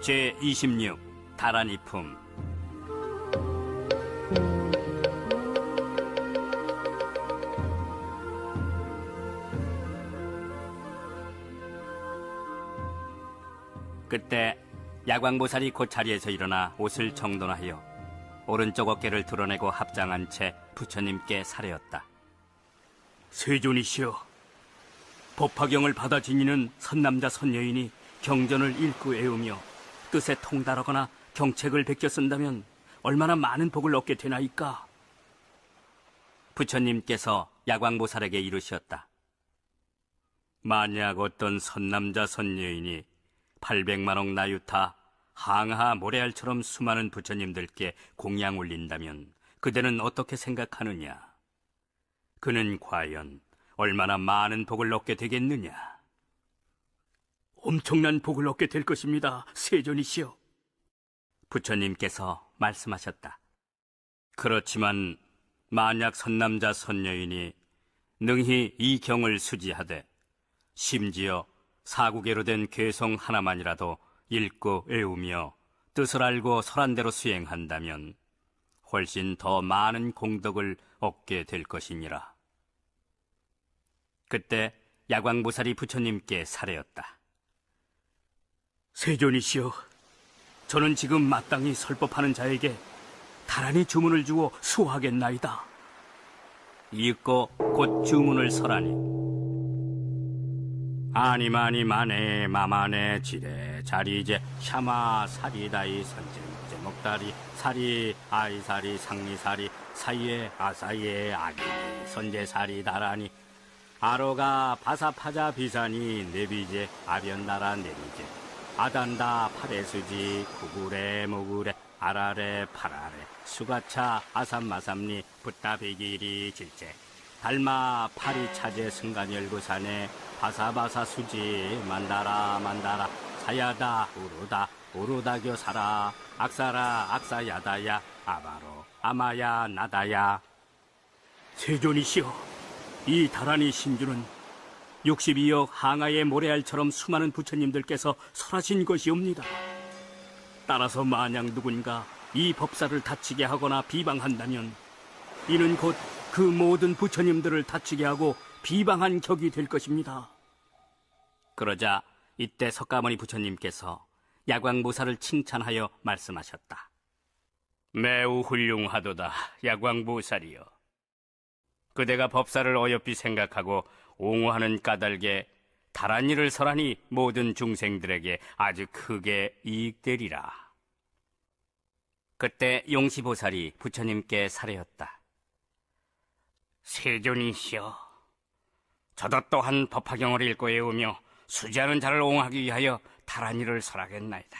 제26 다란이 품 그때 야광보살이 곧 자리에서 일어나 옷을 정돈하여 오른쪽 어깨를 드러내고 합장한 채 부처님께 사례었다. 세존이시여, 법화경을 받아 지니는 선남자 선여인이 경전을 읽고 애우며 뜻에 통달하거나 경책을 베껴 쓴다면 얼마나 많은 복을 얻게 되나이까? 부처님께서 야광보살에게 이르셨다. 만약 어떤 선남자 선여인이 800만억 나유타 항하 모래알처럼 수많은 부처님들께 공양 올린다면 그대는 어떻게 생각하느냐? 그는 과연 얼마나 많은 복을 얻게 되겠느냐? 엄청난 복을 얻게 될 것입니다, 세존이시여. 부처님께서 말씀하셨다. 그렇지만 만약 선남자 선여인이 능히 이 경을 수지하되 심지어 사구계로 된 괴성 하나만이라도 읽고 외우며 뜻을 알고 설한대로 수행한다면 훨씬 더 많은 공덕을 얻게 될 것이니라. 그때 야광보살이 부처님께 사례었다. 세존이시여, 저는 지금 마땅히 설법하는 자에게 다란히 주문을 주어 수하겠나이다. 읽고 곧 주문을 설하니 아니마니 마네 마마네 지레 자리제 샤마 사리다이 선제 목제 목다리 사리 아이사리 상리사리 사이에 아사이에 아기 선제사리 다라니 아로가 바사파자 비사니 네비제 아변나라 네비제 아단다 파레수지 구구레 모구레 아라레 파라레. 수가차 아삼마삼니 붓다베기리 질제. 달마 파리 차제 승간 열구산에 바사바사 수지 만다라 만다라. 사야다 우루다 우루다교 사라. 악사라 악사야다야 아바로 아마야 나다야. 세존이시여 이 다란이 신주는 62억 항아의 모래알처럼 수많은 부처님들께서 설하신 것이옵니다. 따라서 만약 누군가 이 법사를 다치게 하거나 비방한다면 이는 곧 그 모든 부처님들을 다치게 하고 비방한 격이 될 것입니다. 그러자 이때 석가모니 부처님께서 야광보살을 칭찬하여 말씀하셨다. 매우 훌륭하도다, 야광보살이여. 그대가 법사를 어여삐 생각하고 옹호하는 까닭에 다란 일을 설하니 모든 중생들에게 아주 크게 이익되리라. 그때 용시보살이 부처님께 사례었다. 세존이시여, 저도 또한 법화경을 읽고 외우며 수지하는 자를 옹호하기 위하여 다란이를 설하겠나이다.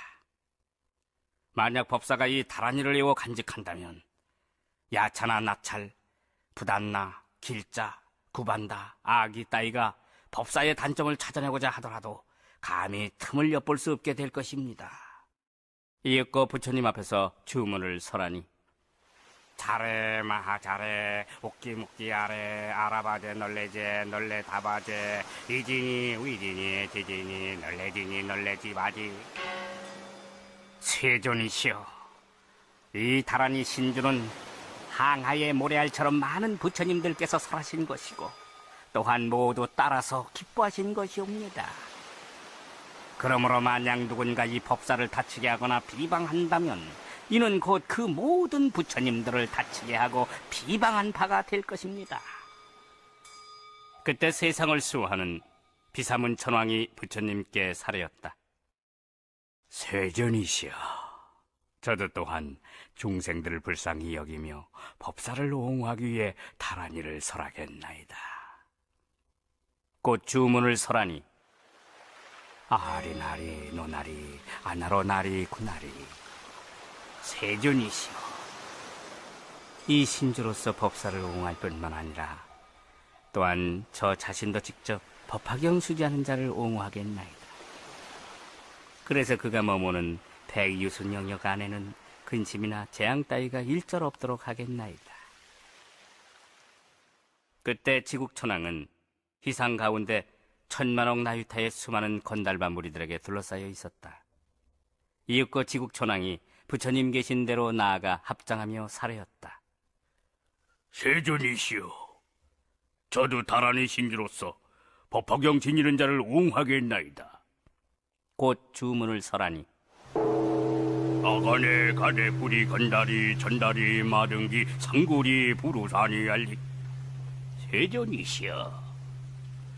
만약 법사가 이 다란이를 외워 간직한다면 야차나 나찰, 부단나, 길자, 구반다, 아기 따위가 법사의 단점을 찾아내고자 하더라도 감히 틈을 엿볼 수 없게 될 것입니다. 이윽고 부처님 앞에서 주문을 설하니 잘해 마하 잘해 웃기 묵기 아래 아라바제 널레제 널레 다바제 이진이 위진이 지진이 널레진이 널레지 바지 세존이시여 이 다란이 신주는 항하의 모래알처럼 많은 부처님들께서 설하신 것이고 또한 모두 따라서 기뻐하신 것이옵니다. 그러므로 만약 누군가 이 법사를 다치게 하거나 비방한다면 이는 곧 그 모든 부처님들을 다치게 하고 비방한 바가 될 것입니다. 그때 세상을 수호하는 비사문 천왕이 부처님께 사례였다. 세전이시여, 저도 또한 중생들을 불쌍히 여기며 법사를 옹호하기 위해 다란이를 설하겠나이다. 곧 주문을 설하니 아리나리 노나리 아나로나리 구나리 세존이시오. 이 신주로서 법사를 옹호할 뿐만 아니라 또한 저 자신도 직접 법화경 수지하는 자를 옹호하겠나이다. 그래서 그가 머무는 백유순 영역 안에는 근심이나 재앙 따위가 일절 없도록 하겠나이다. 그때 지국천왕은 희상 가운데 천만억 나유타의 수많은 건달바 무리들에게 둘러싸여 있었다. 이윽고 지국촌왕이 부처님 계신 대로 나아가 합장하며 사례였다. 세존이시여, 저도 다란의 신주로서 법화경 지니는 자를 옹하겠나이다. 곧 주문을 설하니 아가네 가네 뿌리 건다리 전다리 마등기 상구리 부루산이 알리. 세존이시여.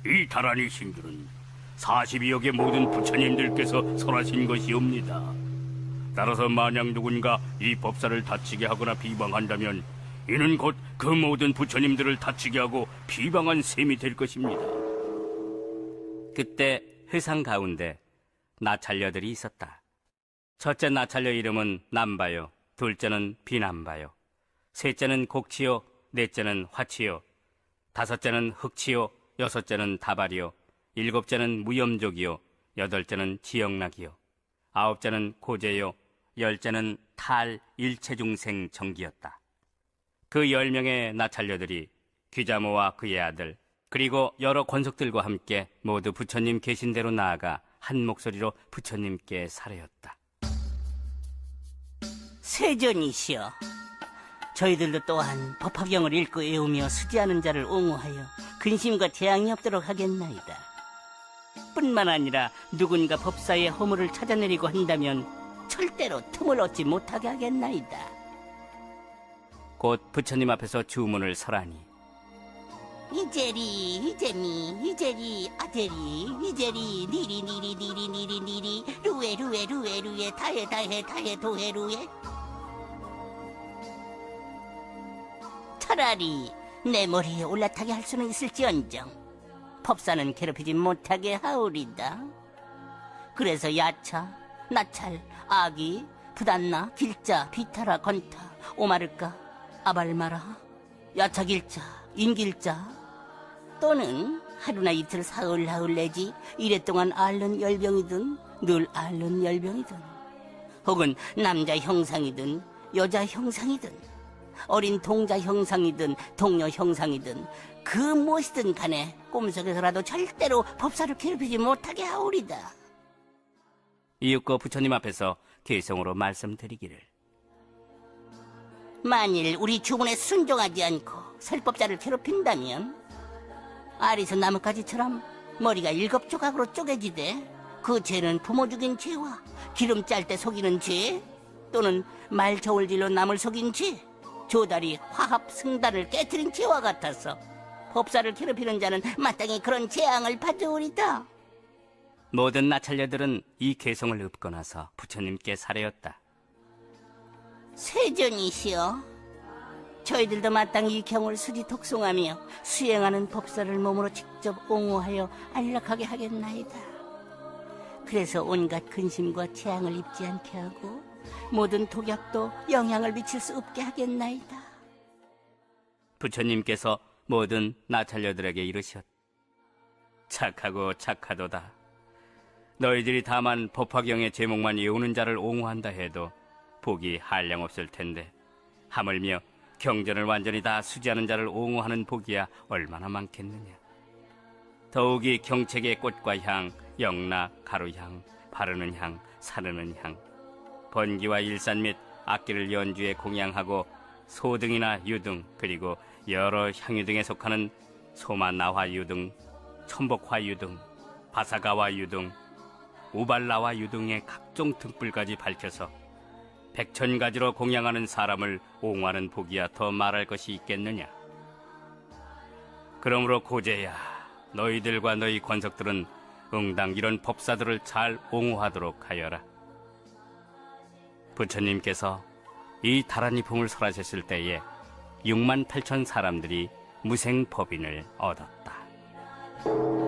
이 다란이 신주는 42억의 모든 부처님들께서 설하신 것이옵니다. 따라서 만약 누군가 이 법사를 다치게 하거나 비방한다면 이는 곧 그 모든 부처님들을 다치게 하고 비방한 셈이 될 것입니다. 그때 회상 가운데 나찰녀들이 있었다. 첫째 나찰녀 이름은 남바요, 둘째는 비남바요, 셋째는 곡치요, 넷째는 화치요, 다섯째는 흑치요, 여섯째는 다발이요, 일곱째는 무염족이요, 여덟째는 지역락이요, 아홉째는 고제요, 열째는 탈 일체중생 정기였다. 그 열 명의 나찰녀들이 귀자모와 그의 아들 그리고 여러 권속들과 함께 모두 부처님 계신 대로 나아가 한 목소리로 부처님께 사례였다. 세전이시여 저희들도 또한 법화경을 읽고 외우며 수지하는 자를 옹호하여 근심과 재앙이 없도록 하겠나이다. 뿐만 아니라 누군가 법사의 허물을 찾아내리고 한다면 절대로 틈을 얻지 못하게 하겠나이다. 곧 부처님 앞에서 주문을 설하니 이제리 이제미 이제리 아제리 이제리 니리 니리 니리 니리 니리 루에 루에 루에 루에 다해 다해 다해 도해 루에 차라리 내 머리에 올라타게 할 수는 있을지언정 법사는 괴롭히지 못하게 하오리다. 그래서 야차 나찰 아기 부단나 길자 비타라 건타 오마르까 아발마라 야차 길자 인길자 또는 하루나 이틀 사흘 나흘 내지 이래 동안 앓는 열병이든 늘 앓는 열병이든 혹은 남자 형상이든 여자 형상이든 어린 동자 형상이든 동료 형상이든 그 무엇이든 간에 꿈속에서라도 절대로 법사를 괴롭히지 못하게 하오리다. 이윽고 부처님 앞에서 개성으로 말씀드리기를 만일 우리 주문에 순종하지 않고 설법자를 괴롭힌다면 아리수 나뭇가지처럼 머리가 일곱 조각으로 쪼개지되 그 죄는 부모 죽인 죄와 기름 짤 때 속이는 죄 또는 말 저울질로 남을 속인 죄 조다리 화합 승단을 깨뜨린 죄와 같아서 법사를 괴롭히는 자는 마땅히 그런 재앙을 받으오리다. 모든 나찰녀들은 이 개성을 읊고 나서 부처님께 사례였다. 세전이시여 저희들도 마땅히 이 경을 수지 독송하며 수행하는 법사를 몸으로 직접 옹호하여 안락하게 하겠나이다. 그래서 온갖 근심과 재앙을 입지 않게 하고 모든 독약도 영향을 미칠 수 없게 하겠나이다. 부처님께서 모든 나찰녀들에게 이르셨. 착하고 착하도다. 너희들이 다만 법화경의 제목만 외우는 자를 옹호한다 해도 복이 한량 없을 텐데 하물며 경전을 완전히 다 수지하는 자를 옹호하는 복이야 얼마나 많겠느냐. 더욱이 경책의 꽃과 향, 영락, 가루향, 바르는 향, 사르는 향, 번기와 일산 및 악기를 연주에 공양하고 소등이나 유등 그리고 여러 향유 등에 속하는 소만나화 유등, 천복화 유등, 바사가와 유등, 우발라와 유등의 각종 등불까지 밝혀서 백천 가지로 공양하는 사람을 옹호하는 복이야 더 말할 것이 있겠느냐? 그러므로 고제야, 너희들과 너희 권석들은 응당 이런 법사들을 잘 옹호하도록 하여라. 부처님께서 이 다란이품을 설하셨을 때에 6만 8천 사람들이 무생법인을 얻었다.